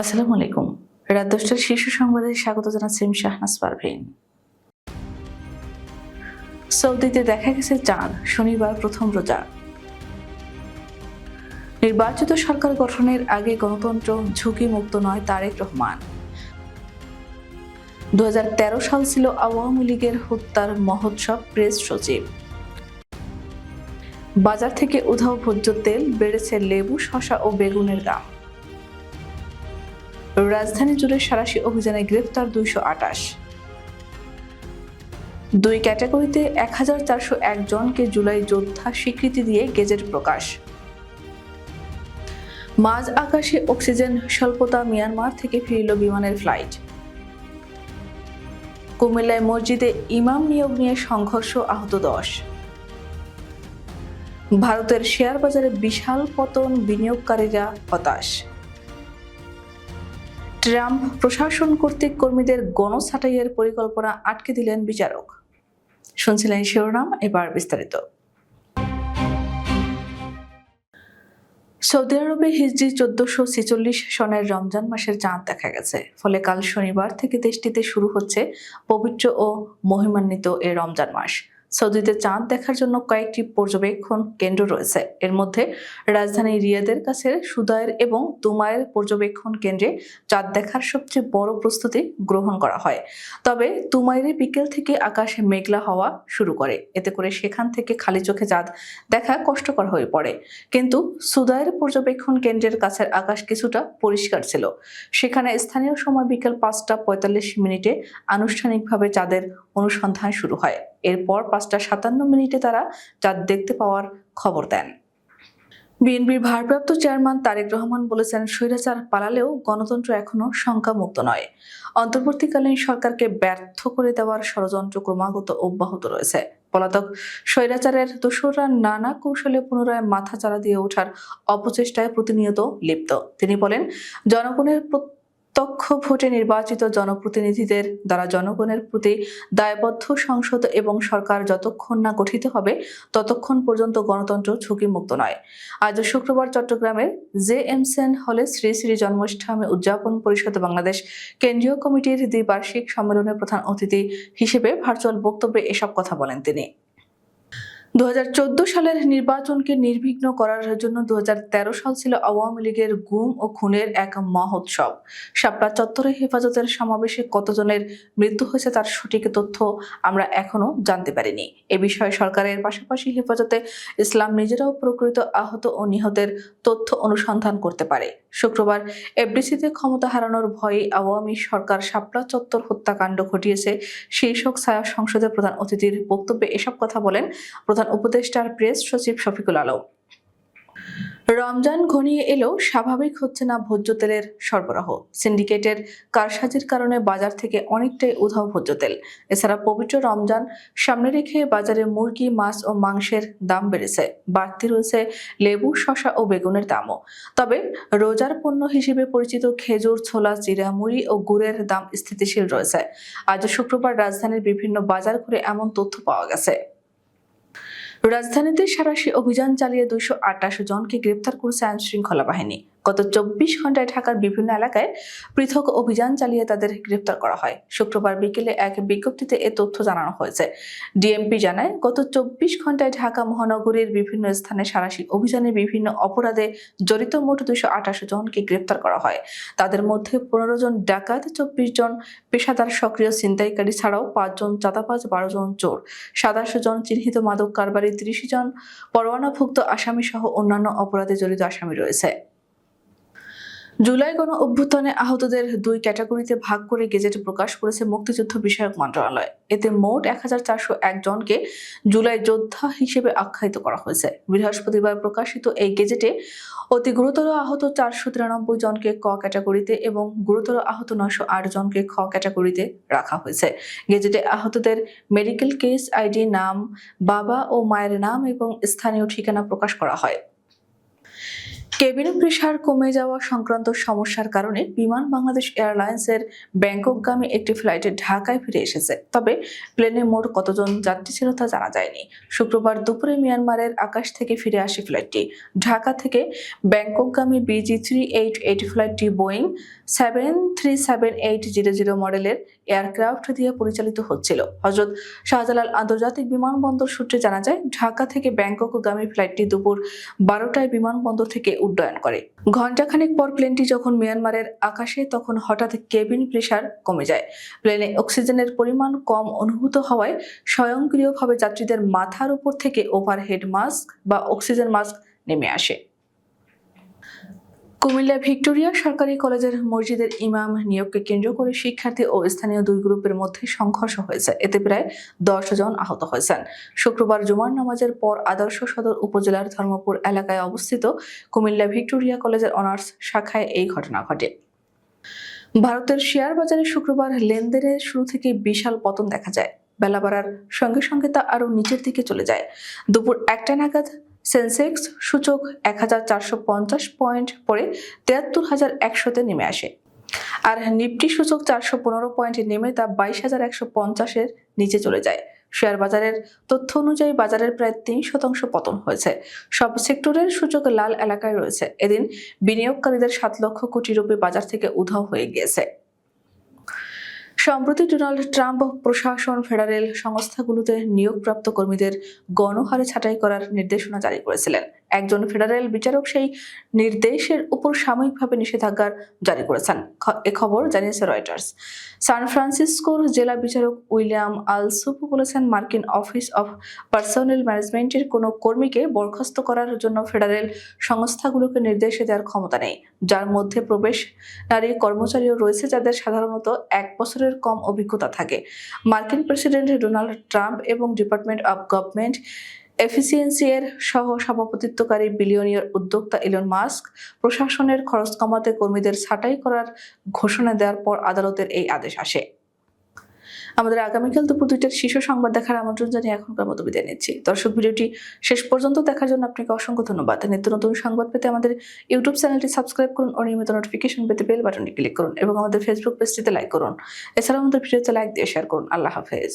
আসসালামু আলাইকুম। রাত দশটার শীর্ষ সংবাদে স্বাগত জানাচ্ছি আমি শাহনাজ পারভীন। সৌদিতে দেখা গেছে চাঁদ, শনিবার প্রথম রোজা। নির্বাচিত সরকার গঠনের আগে গণতন্ত্র ঝুঁকি মুক্ত নয় তারেক রহমান। দু হাজার তেরো সাল ছিল আওয়ামী লীগের হত্যার মহোৎসব প্রেস সচিব। বাজার থেকে উধাও ভোজ্য তেল, বেড়েছে লেবু, শসা ও বেগুনের দাম। রাজধানী জুড়ে সারাশি অভিযানে গ্রেফতার দুইশো আটাশ। দুই ক্যাটাগরিতে এক হাজার চারশো এক জনকে জুলাই যোদ্ধা স্বীকৃতি দিয়ে গেজেট প্রকাশ। মাঝ আকাশে অক্সিজেন স্বল্পতা মিয়ানমার থেকে ফিরল বিমানের ফ্লাইট। কুমিল্লায় মসজিদে ইমাম নিয়োগ নিয়ে সংঘর্ষ আহত দশ। ভারতের শেয়ার বাজারে বিশাল পতন বিনিয়োগকারীরা হতাশ। ট্রাম্প প্রশাসন কর্তৃক কর্মীদের গণছাঁটাইয়ের পরিকল্পনা আটকে দিলেন বিচারক। শুনছিলেন শিরোনাম, এবার বিস্তারিত। সৌদি আরবে হিজরি চোদ্দশো ছেচল্লিশ সনের রমজান মাসের চাঁদ দেখা গেছে। ফলে কাল শনিবার থেকে দেশটিতে শুরু হচ্ছে পবিত্র ও মহিমান্বিত এ রমজান মাস। সৌদিতে চাঁদ দেখার জন্য কয়েকটি পর্যবেক্ষণ কেন্দ্র রয়েছে। এর মধ্যে রাজধানী রিয়াদের কাছে সুদায়ের এবং তুমায়ের পর্যবেক্ষণ কেন্দ্রে চাঁদ দেখার সবচেয়ে বড় প্রস্তুতি গ্রহণ করা হয়। তবে তুমাইরে বিকেল থেকে আকাশে মেঘলা হওয়া শুরু করে। এতে করে সেখান থেকে খালি চোখে চাঁদ দেখা কষ্টকর হয়ে পড়ে। কিন্তু সুদায়ের পর্যবেক্ষণ কেন্দ্রের কাছের আকাশ কিছুটা পরিষ্কার ছিল। সেখানে স্থানীয় সময় বিকেল পাঁচটা পঁয়তাল্লিশ মিনিটে আনুষ্ঠানিকভাবে চাঁদের অনুসন্ধান শুরু হয়। এরপর পাঁচটা সাতান্ন মিনিটে তারা চাঁদ দেখতে পাওয়ার খবর দেন। বিএনপির ভারপ্রাপ্ত চেয়ারম্যান তারেক রহমান বলেছেন, স্বৈরাচার পালালেও গণতন্ত্র এখনও শঙ্কামুক্ত নয়। অন্তর্বর্তীকালীন সরকারকে ব্যর্থ করে দেওয়ার ষড়যন্ত্র ক্রমাগত অব্যাহত রয়েছে। পলাতক স্বৈরাচারের দোসররা নানা কৌশলে পুনরায় মাথা চারা দিয়ে ওঠার অপচেষ্টায় প্রতিনিয়ত লিপ্ত। তিনি বলেন, জনগণের প্রত্যক্ষ ভোটে নির্বাচিত জনপ্রতিনিধিদের দ্বারা জনগণের প্রতি দায়বদ্ধ সংসদ এবং সরকার যতক্ষণ না গঠিত হবে, ততক্ষণ পর্যন্ত গণতন্ত্র ঝুঁকিমুক্ত নয়। আজ শুক্রবার চট্টগ্রামের জে এম সেন হলে শ্রী শ্রী জন্মাষ্টমী উদযাপন পরিষদ বাংলাদেশ কেন্দ্রীয় কমিটির দ্বিবার্ষিক সম্মেলনের প্রধান অতিথি হিসেবে ভার্চুয়াল বক্তব্যে এসব কথা বলেন তিনি। দু হাজার চোদ্দ সালের নির্বাচনকে নির্বিঘ্ন করার জন্য দু হাজার তেরো সাল ছিল আওয়ামী লীগের গুম ও খুনের এক মহোৎসব। শাপলা চত্বরে হেফাজতের সমাবেশে কতজনের মৃত্যু হয়েছে তার সঠিক তথ্য আমরা এখনও জানতে পারিনি। এ বিষয়ে সরকারের পাশাপাশি হেফাজতে ইসলাম নিজেরাও প্রকৃত আহত ও নিহতের তথ্য অনুসন্ধান করতে পারে। শুক্রবার এফডিসিতে ক্ষমতা হারানোর ভয়ে আওয়ামী সরকার শাপলা চত্বর হত্যাকাণ্ড ঘটিয়েছে। শীর্ষক ছায়া সংসদের প্রধান অতিথির বক্তব্যে এসব কথা বলেন প্রধান উপদেষ্টার প্রেস সচিব শফিকুল আলম। রমজান ঘনিয়ে এলেও স্বাভাবিক হচ্ছে না ভোজ্য তেলের সরবরাহ। সিন্ডিকেটের কারসাজির কারণে বাজার থেকে অনেকটাই উধাও ভোজ্য তেল। এছাড়া পবিত্র রমজান সামনে রেখে বাজারে মুরগি, মাছ ও মাংসের দাম বেড়েছে। বাড়তি রয়েছে লেবু, শসা ও বেগুনের দামও। তবে রোজার পণ্য হিসেবে পরিচিত খেজুর, ছোলা, জিরা, মুড়ি ও গুড়ের দাম স্থিতিশীল রয়েছে। আজ শুক্রবার রাজধানীর বিভিন্ন বাজার ঘুরে এমন তথ্য পাওয়া গেছে। রাজধানীতে সারাশি অভিযান চালিয়ে দুইশো আটাশ জনকে গ্রেপ্তার করেছে আইন শৃঙ্খলা বাহিনী। গত চব্বিশ ঘন্টায় ঢাকার বিভিন্ন এলাকায় পৃথক অভিযান চালিয়ে তাদের গ্রেপ্তার করা হয়। শুক্রবার বিকেলে এক বিজ্ঞপ্তিতে এ তথ্য জানানো হয়েছে। ডিএমপি জানায়, গত চব্বিশ ঘন্টায় ঢাকা মহানগরীর বিভিন্ন স্থানে সারাশি অভিযানে বিভিন্ন অপরাধে জড়িত মোট দুইশো আটাশ জনকে গ্রেপ্তার করা হয়। তাদের মধ্যে পনেরো জন ডাকাত, চব্বিশ জন পেশাদার সক্রিয় ছিনতাইকারী ছাড়াও পাঁচজন চাঁদাবাজ, বারো জন চোর। সাতাশ জন চিহ্নিত মাদক কারবারি, ত্রিশ জন পরোয়ানাভুক্ত আসামি সহ অন্যান্য অপরাধে জড়িত আসামি রয়েছে। জুলাই গণ অভ্যুত্থানে আহতদের দুই ক্যাটাগরিতে ভাগ করে গেজেট প্রকাশ করেছে মুক্তিযুদ্ধ বিষয়ক মন্ত্রণালয়। এতে মোট এক হাজার চারশো এক জনকে জুলাই যোদ্ধা হিসেবে আখ্যায়িত করা হয়েছে। বৃহস্পতিবার প্রকাশিত এই গেজেটে অতি গুরুতর আহত চারশো তিরানব্বই জনকে ক ক্যাটাগরিতে এবং গুরুতর আহত নয়শো আট জনকে খ ক্যাটাগরিতে রাখা হয়েছে। গেজেটে আহতদের মেডিকেল কেস আইডি নাম, বাবা ও মায়ের নাম এবং স্থানীয় ঠিকানা প্রকাশ করা হয়। কেবিন প্রেশার কমে যাওয়া সংক্রান্ত সমস্যার কারণে বিমান বাংলাদেশ এয়ারলাইন্সের ব্যাংককগামী একটি ফ্লাইটে ঢাকায় ফিরে এসেছে। তবে প্লেনে মোট কতজন যাত্রী ছিল তা জানা যায়নি। শুক্রবার দুপুরে মিয়ানমারের আকাশ থেকে ফিরে আসে ফ্লাইটটি। ঢাকা থেকে ব্যাংককগামী বিজি থ্রি এইট এইট ফ্লাইটটি Boeing seven three seven eight zero zero মডেলের এয়ারক্রাফট দিয়ে পরিচালিত হচ্ছিল। হজরত শাহজালাল আন্তর্জাতিক বিমানবন্দর সূত্রে জানা যায়, ঢাকা থেকে ব্যাংককগামী ফ্লাইটটি দুপুর বারোটায় বিমানবন্দর থেকে উড্ডয়ন করে। ঘণ্টাখানেক পর প্লেনটি যখন মিয়ানমারের আকাশে, তখন হঠাৎ কেবিন প্রেশার কমে যায়। প্লেনে অক্সিজেনের পরিমাণ কম অনুভূত হওয়ায় স্বয়ংক্রিয়ভাবে যাত্রীদের মাথার উপর থেকে ওভারহেড মাস্ক বা অক্সিজেন মাস্ক নেমে আসে। কুমিল্লা ভিক্টোরিয়া সরকারি কলেজের মসজিদের ইমাম নিয়োগকে কেন্দ্র করে শিক্ষার্থী ও স্থানীয় দুই গ্রুপের মধ্যে সংঘর্ষ হয়েছে। এতে প্রায় দশ জন আহত হয়েছেন। শুক্রবার জুমার নামাজের পর আদর্শ সদর উপজেলার ধর্মপুর এলাকায় অবস্থিত কুমিল্লা ভিক্টোরিয়া কলেজের অনার্স শাখায় এই ঘটনা ঘটে। ভারতের শেয়ার বাজারে শুক্রবার লেনদেনের শুরু থেকে বিশাল পতন দেখা যায়। বেলা বাড়ার সঙ্গে সঙ্গে তা আরও নিচের দিকে চলে যায়। দুপুর একটা নাগাদ সেন্সেক্স সূচক এক হাজার চারশো পঞ্চাশ পয়েন্ট পরে তিয়াত্তর হাজার একশোতে নেমে আসে। আর নিফটি সূচক চারশো পনেরো পয়েন্টে নেমে তা বাইশ হাজার একশো পঞ্চাশের নিচে চলে যায়। শেয়ার বাজারের তথ্য অনুযায়ী বাজারের প্রায় তিন শতাংশ পতন হয়েছে। সব সেক্টরের সূচক লাল এলাকায় রয়েছে। এদিন বিনিয়োগকারীদের সাত লক্ষ কোটি রুপি বাজার থেকে উধাও হয়ে গিয়েছে। সম্প্রতি ডোনাল্ড ট্রাম্প প্রশাসন ফেডারেল সংস্থাগুলোতে নিয়োগপ্রাপ্ত কর্মীদের গণহারে ছাঁটাই করার নির্দেশনা জারি করেছিলেন। একজন ফেডারেল বিচারক সেই নির্দেশের উপর সাময়িকভাবে নিষেধাজ্ঞা জারি করেছেন। এ খবর জানিয়েছে রয়টার্স। সান ফ্রান্সিসকোর জেলা বিচারক উইলিয়াম আলসুপু বলেছেন, মার্কিন অফিস অফ পার্সোনাল ম্যানেজমেন্টের কোনো কর্মীকে বরখাস্ত করার জন্য ফেডারেল সংস্থাগুলোকে নির্দেশ দেওয়ার ক্ষমতা নেই। যার মধ্যে প্রবেশ নারী কর্মচারীও রয়েছে যাদের সাধারণত এক বছরের কম অভিজ্ঞতা থাকে। মার্কিন প্রেসিডেন্ট ডোনাল্ড ট্রাম্প এবং ডিপার্টমেন্ট অব গভর্নমেন্ট এফিসিয়েন্সি এর সহ সভাপতিত্বকারী বিলিয়নিয়ার উদ্যোক্তা ইলন মাস্ক প্রশাসনের খরচ কমাতে কর্মীদের ছাঁটাই করার ঘোষণা দেওয়ার পর আদালতের এই আদেশ আসে। আমাদের আগামীকাল দুপুর দুইটার শীর্ষ সংবাদ দেখার আমন্ত্রণ জানিয়ে এখনকার মতো বিদায় নিচ্ছি। দর্শক, ভিডিওটি শেষ পর্যন্ত দেখার জন্য আপনাকে অসংখ্য ধন্যবাদ। নিত্য নতুন সংবাদ পেতে আমাদের ইউটিউব চ্যানেলটি সাবস্ক্রাইব করুন ও নিয়মিত নোটিফিকেশন পেতে বেল বাটনটি ক্লিক করুন এবং আমাদের ফেসবুক পেজটিতে লাইক করুন। এছাড়াও আমাদের ভিডিওতে লাইক দিয়ে শেয়ার করুন। আল্লাহ হাফেজ।